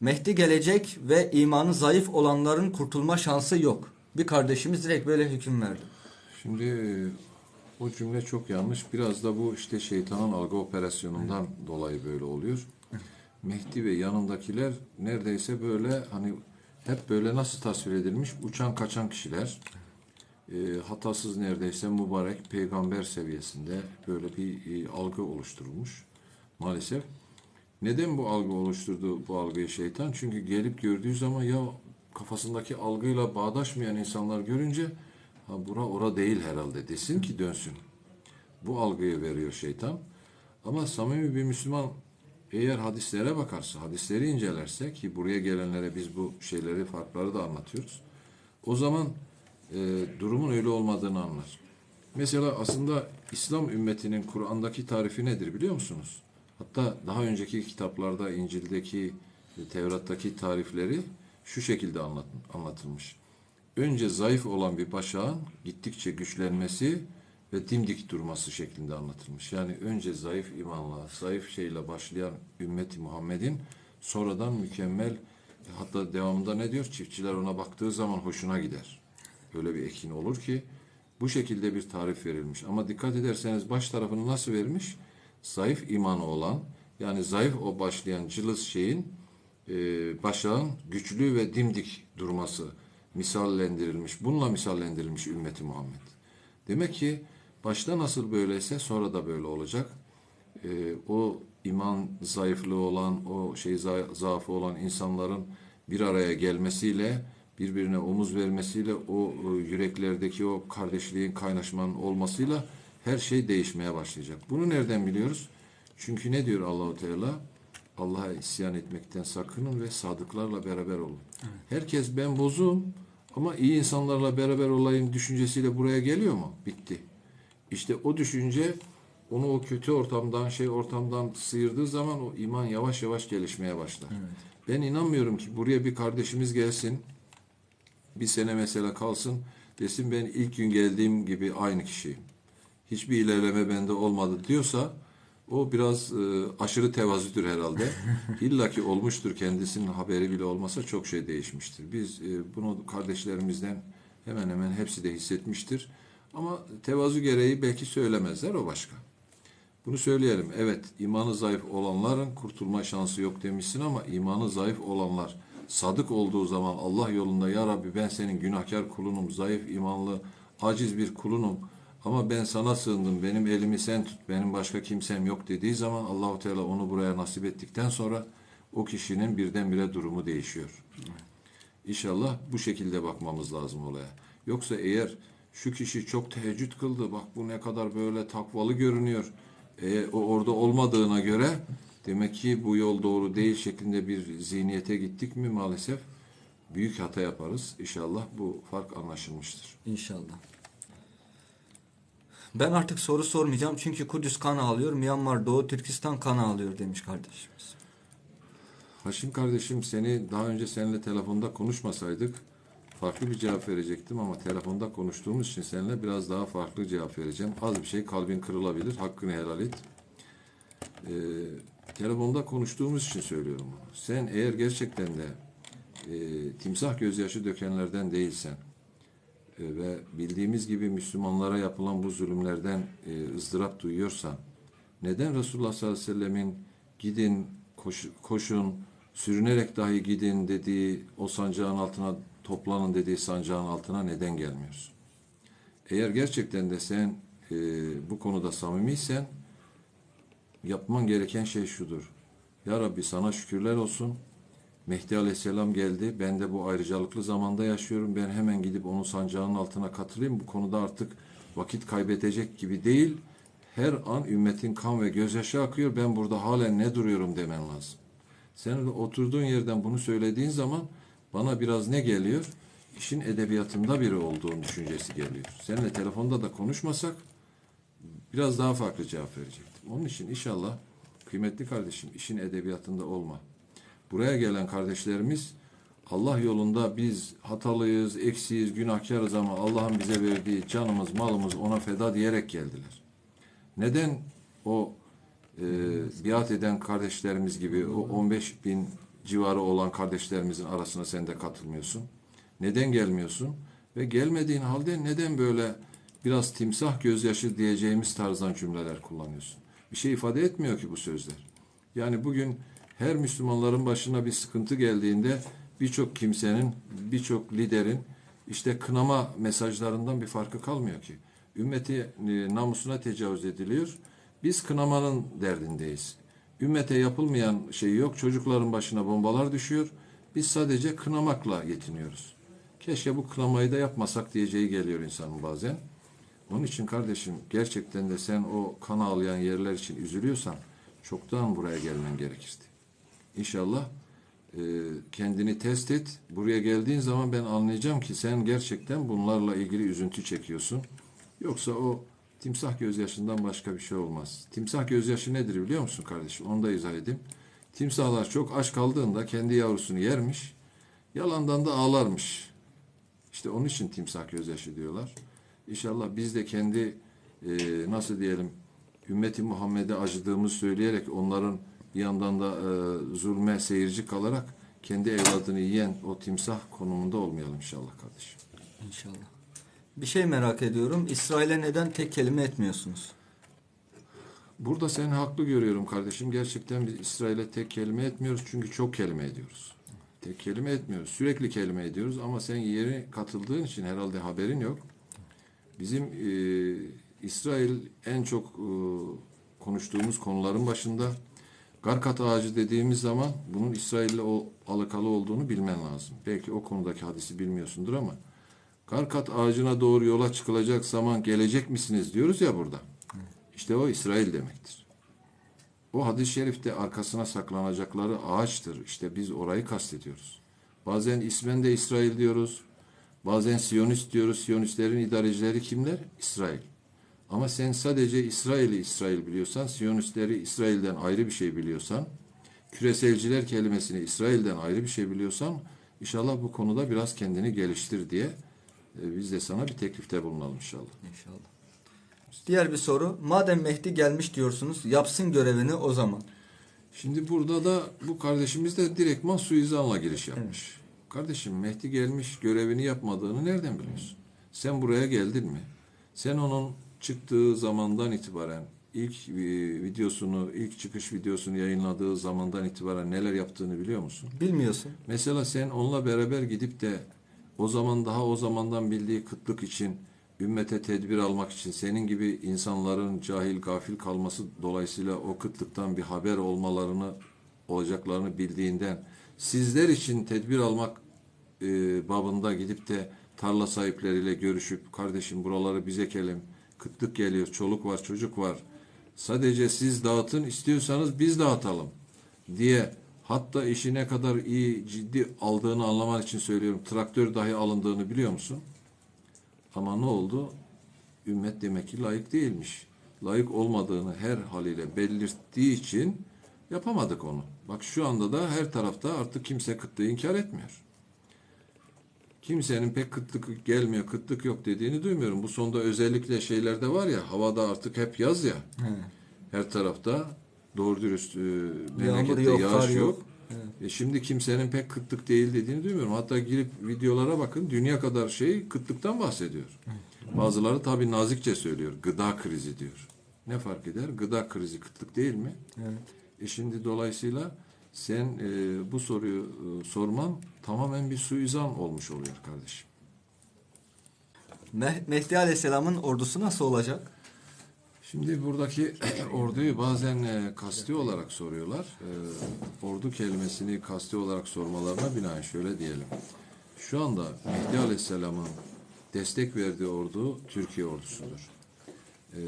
Mehdi gelecek ve imanı zayıf olanların kurtulma şansı yok. Bir kardeşimiz direkt böyle hüküm verdi. Şimdi e, o cümle çok yanlış. Biraz da bu işte şeytanın algı operasyonundan dolayı böyle oluyor. Mehdi ve yanındakiler neredeyse böyle hani hep böyle nasıl tasvir edilmiş? Uçan kaçan kişiler. E, hatasız neredeyse mübarek peygamber seviyesinde böyle bir e, algı oluşturulmuş maalesef. Neden bu algı oluşturdu bu algıyı şeytan? Çünkü gelip gördüğü zaman ya kafasındaki algıyla bağdaşmayan insanlar görünce ha bura ora değil herhalde desin ki dönsün. Bu algıyı veriyor şeytan. Ama samimi bir Müslüman eğer hadislere bakarsa, hadisleri incelerse ki buraya gelenlere biz bu şeyleri, farkları da anlatıyoruz. O zaman e, durumun öyle olmadığını anlar. Mesela aslında İslam ümmetinin Kur'an'daki tarifi nedir biliyor musunuz? Hatta daha önceki kitaplarda İncil'deki, Tevrat'taki tarifleri şu şekilde anlat, anlatılmış. Önce zayıf olan bir başağın gittikçe güçlenmesi ve dimdik durması şeklinde anlatılmış. Yani önce zayıf imanla, zayıf şeyle başlayan ümmeti Muhammed'in sonradan mükemmel hatta devamında ne diyor? Çiftçiler ona baktığı zaman hoşuna gider. Öyle bir ekin olur ki bu şekilde bir tarif verilmiş. Ama dikkat ederseniz baş tarafını nasıl vermiş? Zayıf imanı olan yani zayıf o başlayan cılız şeyin e, başağın güçlü ve dimdik durması misallendirilmiş. Bununla misallendirilmiş ümmeti Muhammed. Demek ki başta nasıl böyleyse sonra da böyle olacak. E, o iman zayıflığı olan, o şey za- zaafı olan insanların bir araya gelmesiyle, birbirine omuz vermesiyle, o e, yüreklerdeki o kardeşliğin, kaynaşmanın olmasıyla her şey değişmeye başlayacak. Bunu nereden biliyoruz? Çünkü ne diyor Allahu Teala? Allah'a isyan etmekten sakının ve sadıklarla beraber olun. Herkes ben bozuğum ama iyi insanlarla beraber olayım düşüncesiyle buraya geliyor mu? Bitti. İşte o düşünce onu o kötü ortamdan, şey ortamdan sıyırdığı zaman o iman yavaş yavaş gelişmeye başlar. Ben inanmıyorum ki buraya bir kardeşimiz gelsin, bir sene mesela kalsın, desin ben ilk gün geldiğim gibi aynı kişiyim. Hiçbir ilerleme bende olmadı diyorsa o biraz e, aşırı tevazüdür herhalde. İlla ki olmuştur kendisinin haberi bile olmasa çok şey değişmiştir. Biz e, bunu kardeşlerimizden hemen hemen hepsi de hissetmiştir. Ama tevazu gereği belki söylemezler o başka. Bunu söyleyelim. Evet imanı zayıf olanların kurtulma şansı yok demişsin ama imanı zayıf olanlar sadık olduğu zaman Allah yolunda ya Rabbi ben senin günahkar kulunum, zayıf imanlı, aciz bir kulunum ama ben sana sığındım, benim elimi sen tut, benim başka kimsem yok dediği zaman Allahu Teala onu buraya nasip ettikten sonra o kişinin birdenbire durumu değişiyor. İnşallah bu şekilde bakmamız lazım olaya. Yoksa eğer şu kişi çok teheccüd kıldı, bak bu ne kadar böyle takvalı görünüyor. E, o orada olmadığına göre demek ki bu yol doğru değil şeklinde bir zihniyete gittik mi maalesef büyük hata yaparız. İnşallah bu fark anlaşılmıştır. İnşallah. Ben artık soru sormayacağım çünkü Kudüs kan ağlıyor, Myanmar, Doğu Türkistan kan ağlıyor demiş kardeşimiz. Haşim kardeşim seni daha önce seninle telefonda konuşmasaydık farklı bir cevap verecektim ama telefonda konuştuğumuz için seninle biraz daha farklı cevap vereceğim. Az bir şey kalbin kırılabilir. Hakkını helal et. Ee, telefonda konuştuğumuz için söylüyorum bunu. Sen eğer gerçekten de e, timsah gözyaşı dökenlerden değilsen ve bildiğimiz gibi Müslümanlara yapılan bu zulümlerden e, ızdırap duyuyorsan neden Resulullah sallallahu aleyhi ve sellemin gidin, koş- koşun, sürünerek dahi gidin dediği o sancağın altına toplanın dediği sancağın altına neden gelmiyorsun? Eğer gerçekten de sen e, bu konuda samimiysen yapman gereken şey şudur. Ya Rabbi sana şükürler olsun. Mehdi Aleyhisselam geldi. Ben de bu ayrıcalıklı zamanda yaşıyorum. Ben hemen gidip onun sancağının altına katılayım. Bu konuda artık vakit kaybedecek gibi değil. Her an ümmetin kan ve gözyaşı akıyor. Ben burada halen ne duruyorum demen lazım. Sen de oturduğun yerden bunu söylediğin zaman bana biraz ne geliyor? İşin edebiyatında biri olduğun düşüncesi geliyor. Seninle telefonda da konuşmasak biraz daha farklı cevap verecektim. Onun için inşallah kıymetli kardeşim işin edebiyatında olma. Buraya gelen kardeşlerimiz Allah yolunda biz hatalıyız, eksiyiz, günahkarız ama Allah'ın bize verdiği canımız, malımız ona feda diyerek geldiler. Neden o e, biat eden kardeşlerimiz gibi o 15 bin civarı olan kardeşlerimizin arasına sen de katılmıyorsun? Neden gelmiyorsun? Ve gelmediğin halde neden böyle biraz timsah gözyaşı diyeceğimiz tarzdan cümleler kullanıyorsun? Bir şey ifade etmiyor ki bu sözler. Yani bugün her Müslümanların başına bir sıkıntı geldiğinde birçok kimsenin, birçok liderin işte kınama mesajlarından bir farkı kalmıyor ki. Ümmeti e, namusuna tecavüz ediliyor. Biz kınamanın derdindeyiz. Ümmete yapılmayan şey yok. Çocukların başına bombalar düşüyor. Biz sadece kınamakla yetiniyoruz. Keşke bu kınamayı da yapmasak diyeceği geliyor insanın bazen. Onun için kardeşim gerçekten de sen o kan ağlayan yerler için üzülüyorsan çoktan buraya gelmen gerekirdi. İnşallah e, kendini test et. Buraya geldiğin zaman ben anlayacağım ki sen gerçekten bunlarla ilgili üzüntü çekiyorsun. Yoksa o timsah gözyaşından başka bir şey olmaz. Timsah gözyaşı nedir biliyor musun kardeşim? Onu da izah edeyim. Timsahlar çok aç kaldığında kendi yavrusunu yermiş. Yalandan da ağlarmış. İşte onun için timsah gözyaşı diyorlar. İnşallah biz de kendi e, nasıl diyelim ümmeti Muhammed'e acıdığımızı söyleyerek onların bir yandan da e, zulme seyirci kalarak kendi evladını yiyen o timsah konumunda olmayalım inşallah kardeşim. İnşallah. Bir şey merak ediyorum. İsrail'e neden tek kelime etmiyorsunuz? Burada seni haklı görüyorum kardeşim. Gerçekten biz İsrail'e tek kelime etmiyoruz çünkü çok kelime ediyoruz. Tek kelime etmiyoruz. Sürekli kelime ediyoruz ama sen yeni katıldığın için herhalde haberin yok. Bizim e, İsrail en çok e, konuştuğumuz konuların başında Garkat ağacı dediğimiz zaman bunun İsrail'le alakalı olduğunu bilmen lazım. Belki o konudaki hadisi bilmiyorsundur ama Garkat ağacına doğru yola çıkılacak zaman gelecek misiniz diyoruz ya burada. İşte o İsrail demektir. O hadis-i şerifte arkasına saklanacakları ağaçtır. İşte biz orayı kastediyoruz. Bazen ismen de İsrail diyoruz. Bazen Siyonist diyoruz. Siyonistlerin idarecileri kimler? İsrail. Ama sen sadece İsrail'i İsrail biliyorsan, Siyonistleri İsrail'den ayrı bir şey biliyorsan, küreselciler kelimesini İsrail'den ayrı bir şey biliyorsan, inşallah bu konuda biraz kendini geliştir diye e, biz de sana bir teklifte bulunalım inşallah. İnşallah. Diğer bir soru. Madem Mehdi gelmiş diyorsunuz, yapsın görevini o zaman. Şimdi burada da bu kardeşimiz de direktman suizanla giriş yapmış. Kardeşim Mehdi gelmiş görevini yapmadığını nereden biliyorsun? Sen buraya geldin mi? Sen onun çıktığı zamandan itibaren ilk e, videosunu, ilk çıkış videosunu yayınladığı zamandan itibaren neler yaptığını biliyor musun? Bilmiyorsun. Mesela sen onunla beraber gidip de o zaman daha o zamandan bildiği kıtlık için ümmete tedbir almak için senin gibi insanların cahil gafil kalması dolayısıyla o kıtlıktan bir haber olmalarını olacaklarını bildiğinden sizler için tedbir almak e, babında gidip de tarla sahipleriyle görüşüp kardeşim buraları bize kelim kıtlık geliyor çoluk var çocuk var sadece siz dağıtın istiyorsanız biz dağıtalım diye hatta işi ne kadar iyi ciddi aldığını anlaman için söylüyorum traktör dahi alındığını biliyor musun? Ama ne oldu? Ümmet demek ki layık değilmiş. Layık olmadığını her haliyle belirttiği için yapamadık onu. Bak şu anda da her tarafta artık kimse kıtlığı inkar etmiyor. Kimsenin pek kıtlık gelmiyor, kıtlık yok dediğini duymuyorum. Bu sonda özellikle şeylerde var ya, havada artık hep yaz ya. Her tarafta doğru dürüst e, memlekette yok, yağış yok. yok. E şimdi kimsenin pek kıtlık değil dediğini duymuyorum. Hatta girip videolara bakın dünya kadar şey kıtlıktan bahsediyor. Bazıları tabii nazikçe söylüyor. Gıda krizi diyor. Ne fark eder? Gıda krizi kıtlık değil mi? Evet. E şimdi dolayısıyla sen e, bu soruyu e, sorman tamamen bir suizan olmuş oluyor kardeşim. Meh- Mehdi Aleyhisselam'ın ordusu nasıl olacak? Şimdi buradaki orduyu bazen e, kasti olarak soruyorlar. E, ordu kelimesini kasti olarak sormalarına binaen şöyle diyelim. Şu anda Mehdi Aleyhisselam'ın destek verdiği ordu Türkiye ordusudur. E,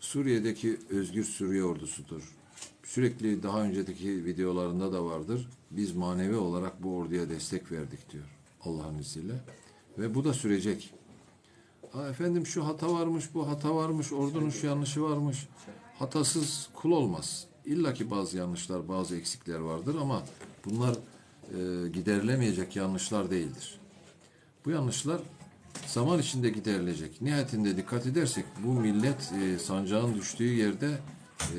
Suriye'deki Özgür Suriye ordusudur. Sürekli daha önceki videolarında da vardır. Biz manevi olarak bu orduya destek verdik diyor Allah'ın izniyle. Ve bu da sürecek. Ha efendim şu hata varmış, bu hata varmış, ordunun şu yanlışı varmış. Hatasız kul olmaz. İlla ki bazı yanlışlar, bazı eksikler vardır ama bunlar e, giderilemeyecek yanlışlar değildir. Bu yanlışlar zaman içinde giderilecek. Nihayetinde dikkat edersek bu millet e, sancağın düştüğü yerde e,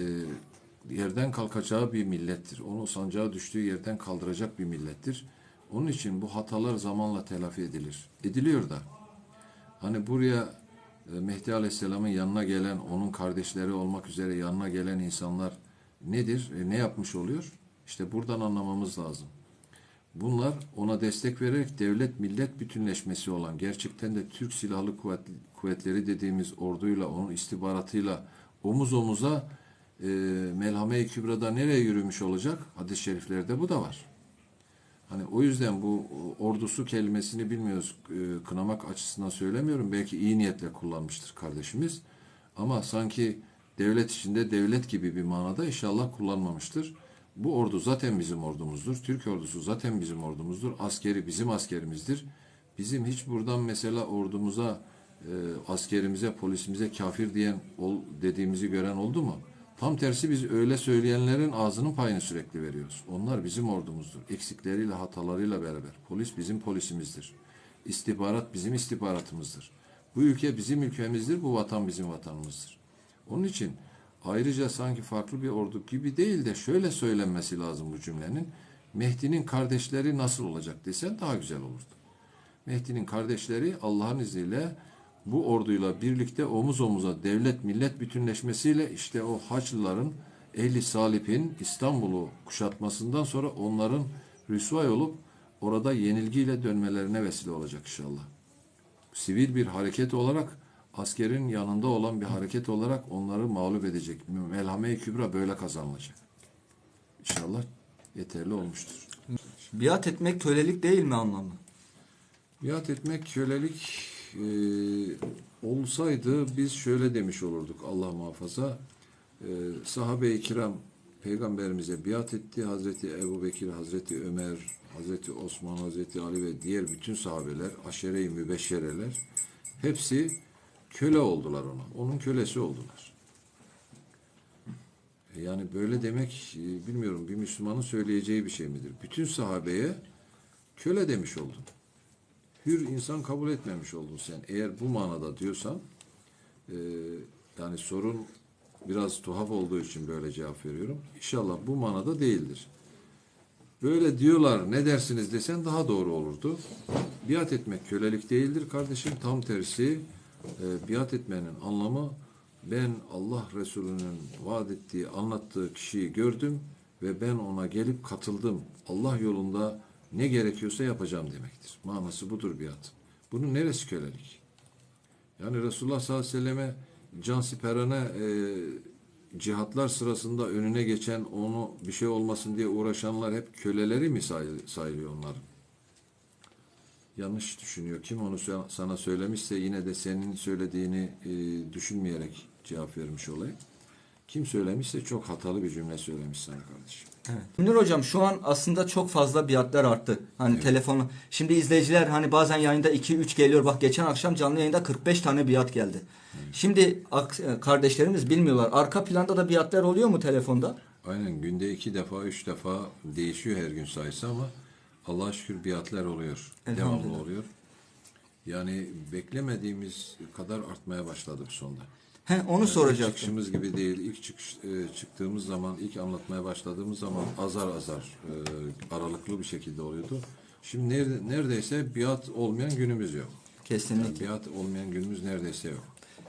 yerden kalkacağı bir millettir. Onu sancağı düştüğü yerden kaldıracak bir millettir. Onun için bu hatalar zamanla telafi edilir. Ediliyor da. Hani buraya e, Mehdi Aleyhisselam'ın yanına gelen, onun kardeşleri olmak üzere yanına gelen insanlar nedir? E, ne yapmış oluyor? İşte buradan anlamamız lazım. Bunlar ona destek vererek devlet millet bütünleşmesi olan gerçekten de Türk Silahlı Kuvvet, Kuvvetleri dediğimiz orduyla onun istihbaratıyla omuz omuza e, Melhame-i Kübra'da nereye yürümüş olacak? Hadis-i şeriflerde bu da var. Hani o yüzden bu ordusu kelimesini bilmiyoruz. E, kınamak açısından söylemiyorum. Belki iyi niyetle kullanmıştır kardeşimiz. Ama sanki devlet içinde devlet gibi bir manada inşallah kullanmamıştır. Bu ordu zaten bizim ordumuzdur. Türk ordusu zaten bizim ordumuzdur. Askeri bizim askerimizdir. Bizim hiç buradan mesela ordumuza, e, askerimize, polisimize kafir diyen ol, dediğimizi gören oldu mu? Tam tersi biz öyle söyleyenlerin ağzının payını sürekli veriyoruz. Onlar bizim ordumuzdur. Eksikleriyle, hatalarıyla beraber. Polis bizim polisimizdir. İstihbarat bizim istihbaratımızdır. Bu ülke bizim ülkemizdir, bu vatan bizim vatanımızdır. Onun için ayrıca sanki farklı bir ordu gibi değil de şöyle söylenmesi lazım bu cümlenin. Mehdi'nin kardeşleri nasıl olacak desen daha güzel olurdu. Mehdi'nin kardeşleri Allah'ın izniyle bu orduyla birlikte omuz omuza devlet millet bütünleşmesiyle işte o Haçlıların Ehli Salip'in İstanbul'u kuşatmasından sonra onların rüsvay olup orada yenilgiyle dönmelerine vesile olacak inşallah. Sivil bir hareket olarak askerin yanında olan bir hareket olarak onları mağlup edecek. Melhame-i Kübra böyle kazanılacak. İnşallah yeterli olmuştur. Biat etmek kölelik değil mi anlamı? Biat etmek kölelik e, olsaydı biz şöyle demiş olurduk Allah muhafaza. E, sahabe-i kiram peygamberimize biat etti. Hazreti Ebu Bekir, Hazreti Ömer, Hazreti Osman, Hazreti Ali ve diğer bütün sahabeler, aşere-i mübeşşereler hepsi köle oldular ona. Onun kölesi oldular. E, Yani böyle demek e, bilmiyorum bir Müslümanın söyleyeceği bir şey midir? Bütün sahabeye köle demiş oldun hür insan kabul etmemiş oldun sen. Eğer bu manada diyorsan e, yani sorun biraz tuhaf olduğu için böyle cevap veriyorum. İnşallah bu manada değildir. Böyle diyorlar ne dersiniz desen daha doğru olurdu. Biat etmek kölelik değildir kardeşim. Tam tersi e, biat etmenin anlamı ben Allah Resulü'nün vaat ettiği, anlattığı kişiyi gördüm ve ben ona gelip katıldım. Allah yolunda ne gerekiyorsa yapacağım demektir. Manası budur biat. Bunun neresi kölelik? Yani Resulullah sallallahu aleyhi ve selleme can siperane e, cihatlar sırasında önüne geçen onu bir şey olmasın diye uğraşanlar hep köleleri mi say, sayılıyor onların? Yanlış düşünüyor. Kim onu sa- sana söylemişse yine de senin söylediğini e, düşünmeyerek cevap vermiş olayım. Kim söylemişse çok hatalı bir cümle söylemiş sana kardeşim. Evet. Münir hocam şu an aslında çok fazla biatlar arttı. Hani telefonu. Şimdi izleyiciler hani bazen yayında 2-3 geliyor. Bak geçen akşam canlı yayında 45 tane biat geldi. Şimdi ak- e, kardeşlerimiz bilmiyorlar. Arka planda da biatlar oluyor mu telefonda? Aynen günde iki defa, üç defa değişiyor her gün sayısı ama Allah'a şükür biatler oluyor. Devamlı oluyor. Yani beklemediğimiz kadar artmaya başladı bu sonda. He onu İlk soracaktım. çıkışımız gibi değil. İlk çıkış, e, çıktığımız zaman, ilk anlatmaya başladığımız zaman azar azar e, aralıklı bir şekilde oluyordu. Şimdi nerede, neredeyse biat olmayan günümüz yok. Kesinlikle. Yani biat olmayan günümüz neredeyse yok.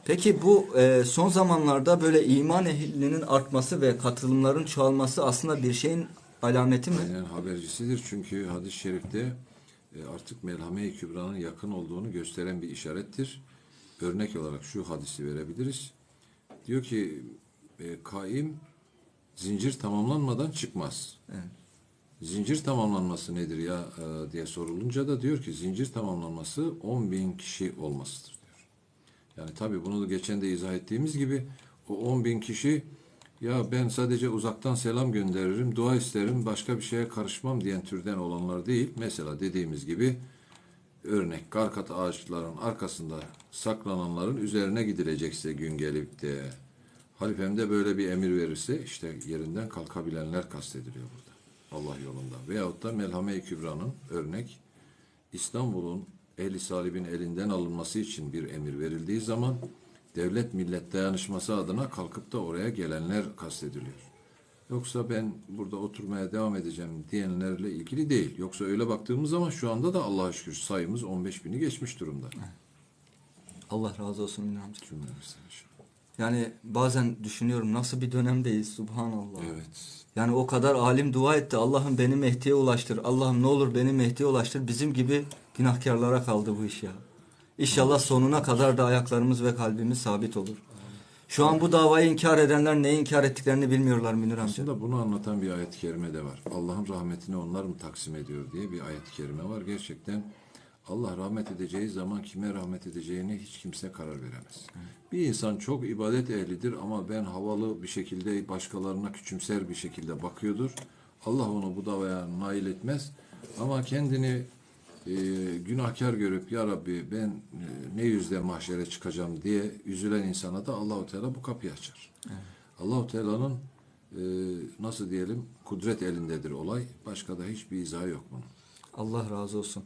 Peki bu e, son zamanlarda böyle iman ehlinin artması ve katılımların çoğalması aslında bir şeyin alameti mi? Aynen habercisidir çünkü hadis-i şerifte e, artık Melhame-i Kübra'nın yakın olduğunu gösteren bir işarettir. Örnek olarak şu hadisi verebiliriz. Diyor ki e, kaim zincir tamamlanmadan çıkmaz. Evet. Zincir tamamlanması nedir ya e, diye sorulunca da diyor ki zincir tamamlanması 10 bin kişi olmasıdır diyor. Yani tabii bunu da geçen de izah ettiğimiz gibi o 10 bin kişi ya ben sadece uzaktan selam gönderirim, dua isterim, başka bir şeye karışmam diyen türden olanlar değil. Mesela dediğimiz gibi örnek karkat ağaçların arkasında saklananların üzerine gidilecekse gün gelip de halifem de böyle bir emir verirse işte yerinden kalkabilenler kastediliyor burada. Allah yolunda. Veyahut da Melhame-i Kübra'nın örnek İstanbul'un ehli salibin elinden alınması için bir emir verildiği zaman devlet millet dayanışması adına kalkıp da oraya gelenler kastediliyor. Yoksa ben burada oturmaya devam edeceğim diyenlerle ilgili değil. Yoksa öyle baktığımız zaman şu anda da Allah'a şükür sayımız 15 bini geçmiş durumda. Allah razı olsun Münir amca. Cümlemizden inşallah. Yani bazen düşünüyorum nasıl bir dönemdeyiz subhanallah. Evet. Yani o kadar alim dua etti. Allah'ım beni Mehdi'ye ulaştır. Allah'ım ne olur beni Mehdi'ye ulaştır. Bizim gibi günahkarlara kaldı bu iş ya. İnşallah sonuna kadar da ayaklarımız ve kalbimiz sabit olur. Şu an bu davayı inkar edenler neyi inkar ettiklerini bilmiyorlar Münir amca. Aslında bunu anlatan bir ayet-i kerime de var. Allah'ın rahmetini onlar mı taksim ediyor diye bir ayet-i kerime var. Gerçekten Allah rahmet edeceği zaman kime rahmet edeceğini hiç kimse karar veremez. Bir insan çok ibadet ehlidir ama ben havalı bir şekilde başkalarına küçümser bir şekilde bakıyordur. Allah onu bu davaya nail etmez. Ama kendini e, günahkar görüp ya Rabbi ben e, ne yüzle mahşere çıkacağım diye üzülen insana da Allahu Teala bu kapıyı açar. Allahu Teala'nın e, nasıl diyelim kudret elindedir olay. Başka da hiçbir izahı yok bunun. Allah razı olsun.